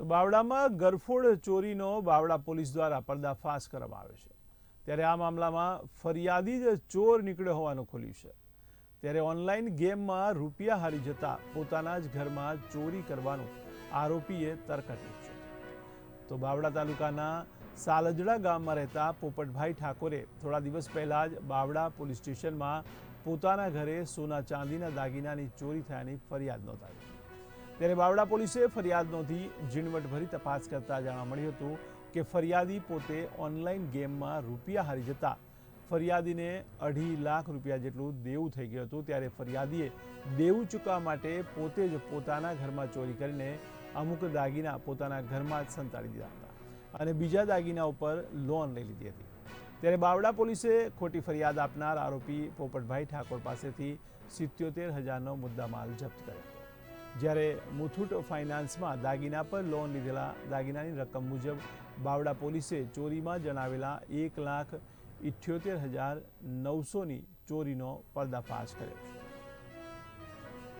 તો બાવડામાં ગરફોડ ચોરીનો બાવડા પોલીસ દ્વારા પર્દાફાશ કરવામાં આવ્યો છે. ત્યારે આ મામલામાં ફરિયાદી જ ચોર નીકળ્યો હોવાનું ખુલ્યું છે. ત્યારે ઓનલાઈન ગેમમાં રૂપિયા હારી જતા પોતાના જ ઘરમાં ચોરી કરવાનું આરોપીએ તર્ક આપ્યું છે. તો બાવડા તાલુકાના સાલજડા ગામમાં રહેતા પોપટભાઈ ઠાકોરે થોડા દિવસ પહેલા જ બાવડા પોલીસ સ્ટેશનમાં પોતાના ઘરે સોના ચાંદીના દાગીનાની ચોરી થયાની ફરિયાદ નોંધાવી. ત્યારે બાવડા પોલીસે ફરિયાદ નોંધી ઝીણવટભરી તપાસ કરતા જાણવા મળ્યું હતું કે ફરિયાદી પોતે ઓનલાઈન ગેમમાં રૂપિયા હારી જતા. ફરિયાદીને અઢી લાખ રૂપિયા જેટલું દેવું થઈ ગયું હતું ત્યારે ફરિયાદીએ દેવું ચૂકવવા માટે પોતે જ પોતાના ઘરમાં ચોરી કરીને અમુક દાગીના પોતાના ઘરમાં જ સંતાડી દીધા હતા અને બીજા દાગીના ઉપર લોન લઈ લીધી હતી. ત્યારે બાવડા પોલીસે ખોટી ફરિયાદ આપનાર આરોપી પોપટભાઈ ઠાકોર પાસેથી સિત્યોતેર હજારનો મુદ્દામાલ જપ્ત કર્યો જ્યારે મુથુટ ફાઇનાન્સમાં દાગીના પર લોન લીધેલા દાગીનાની રકમ મુજબ બાવડા પોલીસે ચોરીમાં જણાવેલા એક લાખ ઇઠ્યોતેર હજાર નવસોની ચોરીનો પર્દાફાશ કર્યો છે.